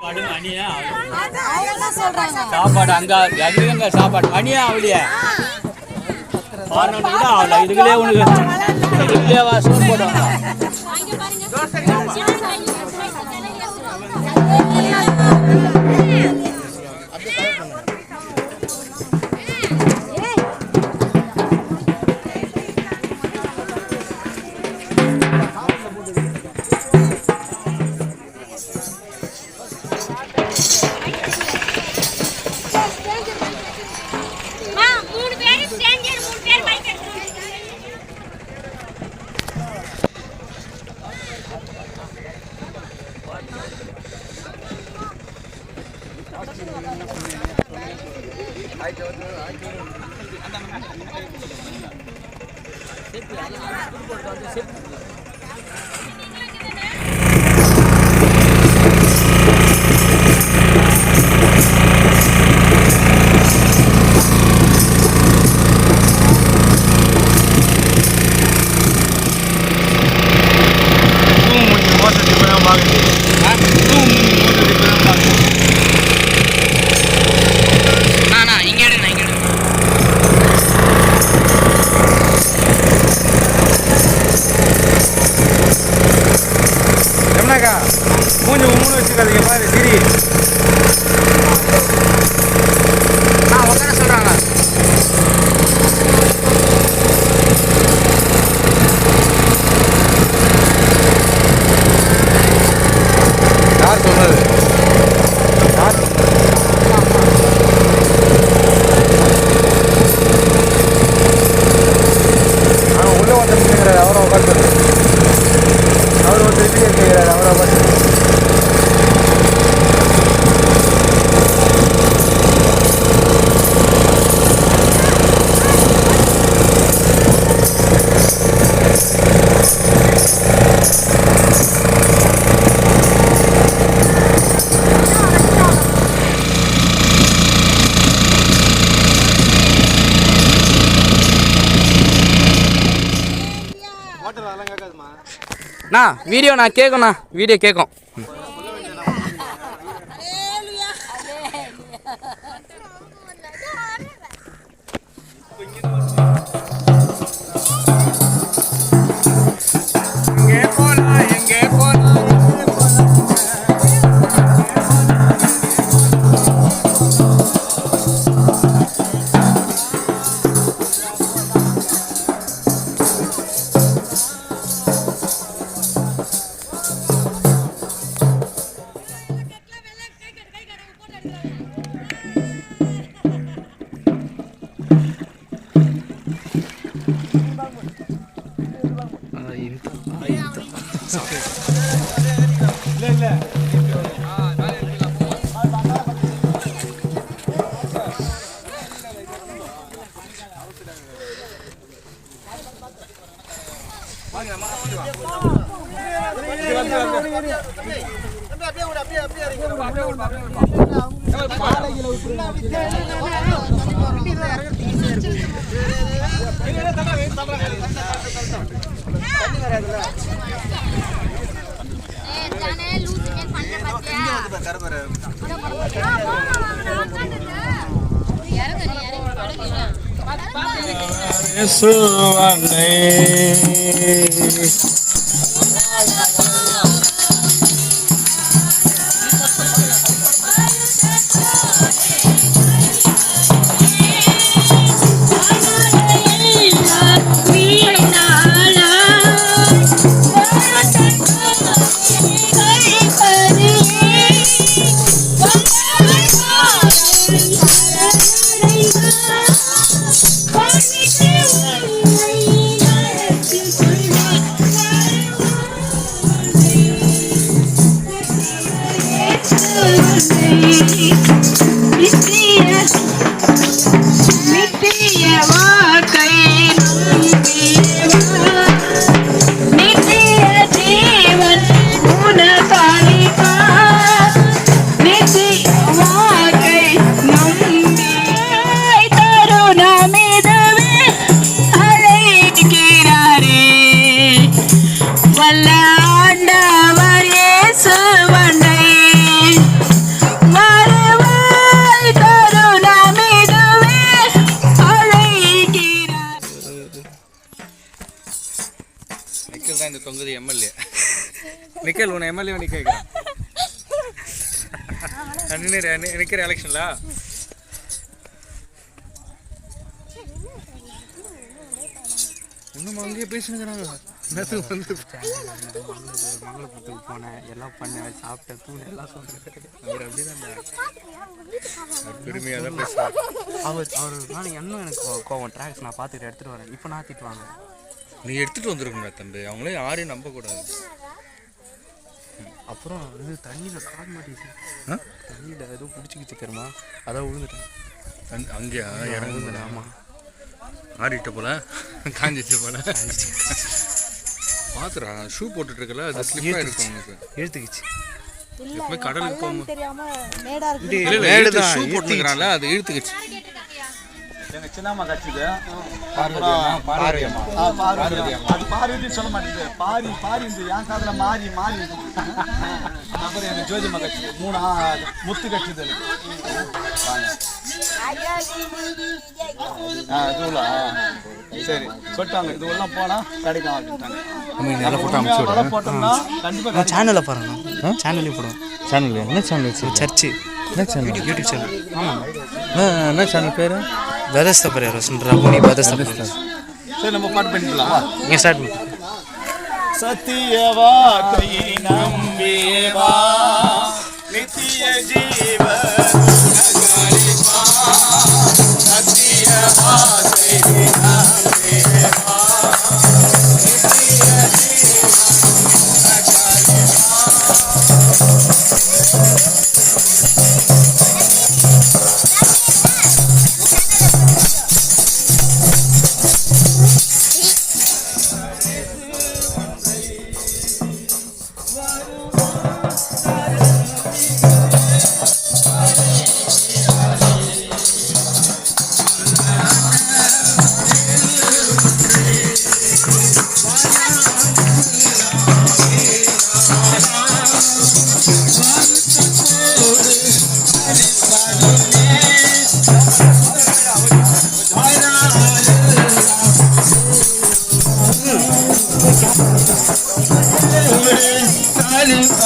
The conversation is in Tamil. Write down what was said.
சாப்பாடு மணியா அவங்க என்ன சொல்றாங்க. சாப்பாடு அங்க எங்க சாப்பாடு. மணியா அவளிய பாருன்னு கூட அவள இதுகளே உனக்கு இதுகளே வா சோறு போடுவாங்க மா, Sip, sip, sip, sip, sip, sip, sip, மூஞ்சி மூணு வச்சுக்காதீங்க பாரு சிரி அண்ணா வீடியோ நான் கேட்கும்ண்ணா வீடியோ கேட்கும். ஏய், தானே நிக்கல் தான் இந்த தொங்குது எம்எல்ஏ. நிக்கேல் உன்னை எம்எல்ஏ நிக்க வைக்கிறேன் நின்று நிற்கிற எலெக்ஷன்ல இன்னும் அங்கேயே பேசினுக்கிறாங்க என்னத்துக்கு மங்களபுரத்துக்கு போனேன் எல்லாம் பண்ணேன் சாப்பிட்டேன் தூண் எல்லாம் சொல்கிறேன் அவர் அப்படிதான் பெருமையாக தான் பேசுவார் அவர் அவர் மேலே இன்னும் எனக்கு கோவம். ட்ராக்ஸ் நான் பார்த்துட்டு எடுத்துகிட்டு வரேன். இப்போ நான் திட்டுவாங்க. நீ எடுத்துட்டு வந்திருக்கணும் தம்பி. அவங்களே யாரையும் நம்ப கூடாது அப்புறம் இது தண்ணியில் கால் மாட்டிச்சு ஆ? தண்ணியில் ஏதோ பிடிச்சிக்கிச்சு தெரியுமா? அதான் விழுந்துட்டேன். அங்க- அங்கேயா? இறங்குது. ஆமாம் ஆடிட்ட போல? காஞ்சிச்சு போல? பாத்துடா ஷூ போட்டுட்டு இருக்கல அது ஸ்லிப்பா இருக்கும் உனக்கு இழுத்துக்கிச்சு. எப்பவுமே கடலுக்கு போகும்போது. தெரியாம மேடா இருக்கு. இல்ல இல்ல இழுத்து ஷூ போட்டுக்கிறான்ல அது இழுத்துக்கிச்சு. எங்க சின்னம்மா கட்சிது. பார்வதியம்மா அது பார்வதி சொல்ல மாட்டேங்குது. பாரி பாரி இந்த என் காதுல மாறி மாறி அப்புறம் எங்க ஜோதிமா கட்சி மூணு ஆ, முத்து கட்சிது சரி சொல்லிட்டாங்க. இதுவெல்லாம் போனா கிடைக்கும் அப்படின்ட்டாங்க. போட்டோம்னா கண்டிப்பா சேனலில் பாருங்க சேனல்லையும் போடுவேன் சேனல் என்ன சேனல் சர்ச்சு. என்ன சேனல் யூடியூப் சேனல் ஆமாம் என்ன சேனல் பேரு? பரியாரம் சொல்கிறா புனி பெதஸ்த பரியாரம் சரி நம்ம பாட்டு பண்ணிக்கலாமா நீங்கள் ஸ்டார்ட் பண்ணு. சத்தியவா கை நம்பியவா? நித்திய ஜீவ சத்தியவா கை